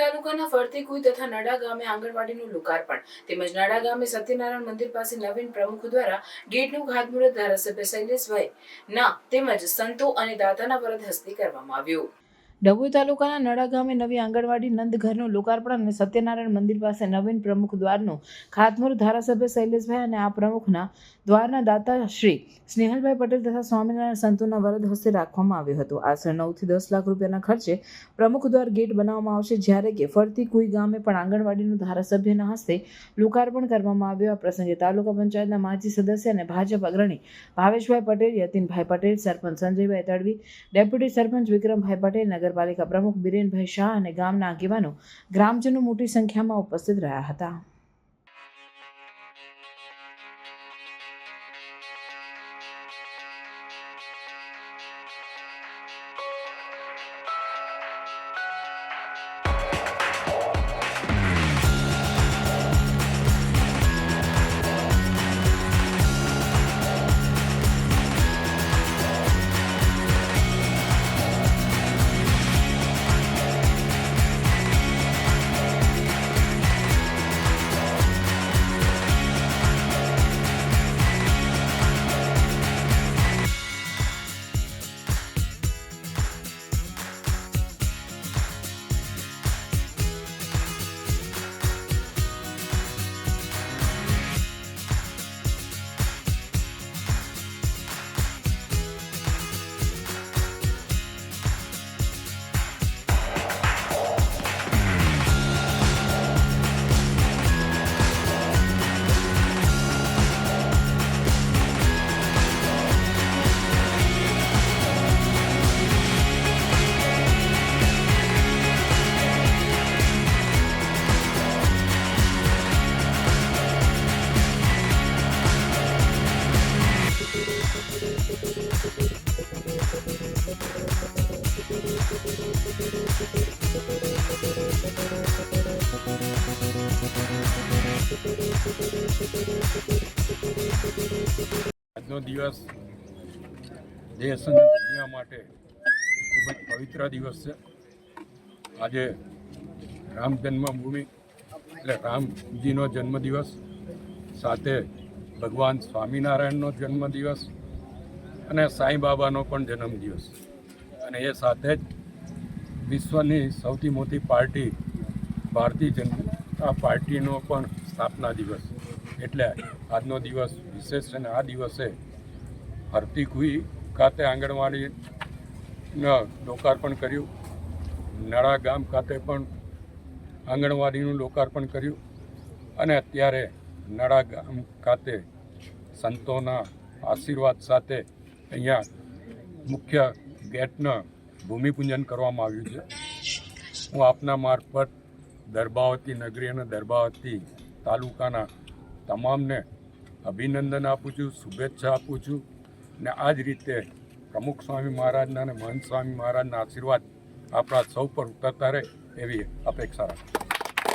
તાલુકાના ફરતી કુઈ તથા નડા ગામે આંગણવાડીનું લોકાર્પણ. તેમજ નડા ગામે સત્યનારાયણ મંદિર પાસે નવીન પ્રમુખ દ્વારા ગેટનું ખાતમુહૂર્ત ધારાસભ્ય શૈલેષભાઈ ના તેમજ સંતો અને દાતાના વરદ હસ્તે કરવામાં આવ્યું. ડભોઈ તાલુકાના નડા ગામે નવી આંગણવાડી નંદઘરનું લોકાર્પણ અને સત્યનારાયણ મંદિર પાસે નવીન પ્રમુખ દ્વારનું ખાતમુહૂર્ત ધારાસભ્ય શૈલેષભાઈ અને આ પ્રમુખના દ્વારના દાતા શ્રી સ્નેહલભાઈ પટેલ તથા સ્વામિનારાયણ સંતોના વરદ હસ્તે રાખવામાં આવ્યું હતું. આશરે નવથી દસ લાખ રૂપિયાના ખર્ચે પ્રમુખ દ્વાર ગેટ બનાવવામાં આવશે, જ્યારે કે ફરતી કુઈ ગામે પણ આંગણવાડીનું ધારાસભ્યના હસ્તે લોકાર્પણ કરવામાં આવ્યું. આ પ્રસંગે તાલુકા પંચાયતના માજી સદસ્ય અને ભાજપ અગ્રણી ભાવેશભાઈ પટેલ, યતિનભાઈ પટેલ, સરપંચ સંજયભાઈ તડવી, ડેપ્યુટી સરપંચ વિક્રમભાઈ પટેલ નગરપાલિકા પ્રમુખ બિરેનભાઈ શાહ અને ગામના આગેવાનો ગ્રામજનો મોટી સંખ્યામાં ઉપસ્થિત રહ્યા હતા. આજનો દિવસ દેશ અને દુનિયા માટે ખૂબ જ પવિત્ર દિવસ છે. આજે રામ જન્મભૂમિ એટલે રામજીનો જન્મદિવસ, સાથે ભગવાન સ્વામિનારાયણનો જન્મદિવસ અને સાંઈ બાબાનો પણ જન્મદિવસ અને એ સાથે જ વિશ્વની સૌથી મોટી પાર્ટી, ભારતીય જનતા પાર્ટીનો પણ સ્થાપના દિવસ. એટલે આજનો દિવસ વિશેષ અને આ દિવસે હરતી કુઈ ખાતે આંગણવાડીનું લોકાર્પણ કર્યું. નળા ગામ ખાતે પણ આંગણવાડીનું લોકાર્પણ કર્યું. અને અત્યારે નળા ગામ ખાતે સંતોના આશીર્વાદ સાથે અહીંયા મુખ્ય ગેટનું ભૂમિપૂજન કરવામાં આવ્યું છે. હું આપના મારફત દરબાવતી નગરી અને દરબાવતી તાલુકાના તમામને અભિનંદન આપું છું, શુભેચ્છા આપું છું ને આ જ રીતે પ્રમુખ સ્વામી મહારાજના અને મહંત સ્વામી મહારાજના આશીર્વાદ આપણા સૌ પર ઉતરતા રહે એવી અપેક્ષા રાખું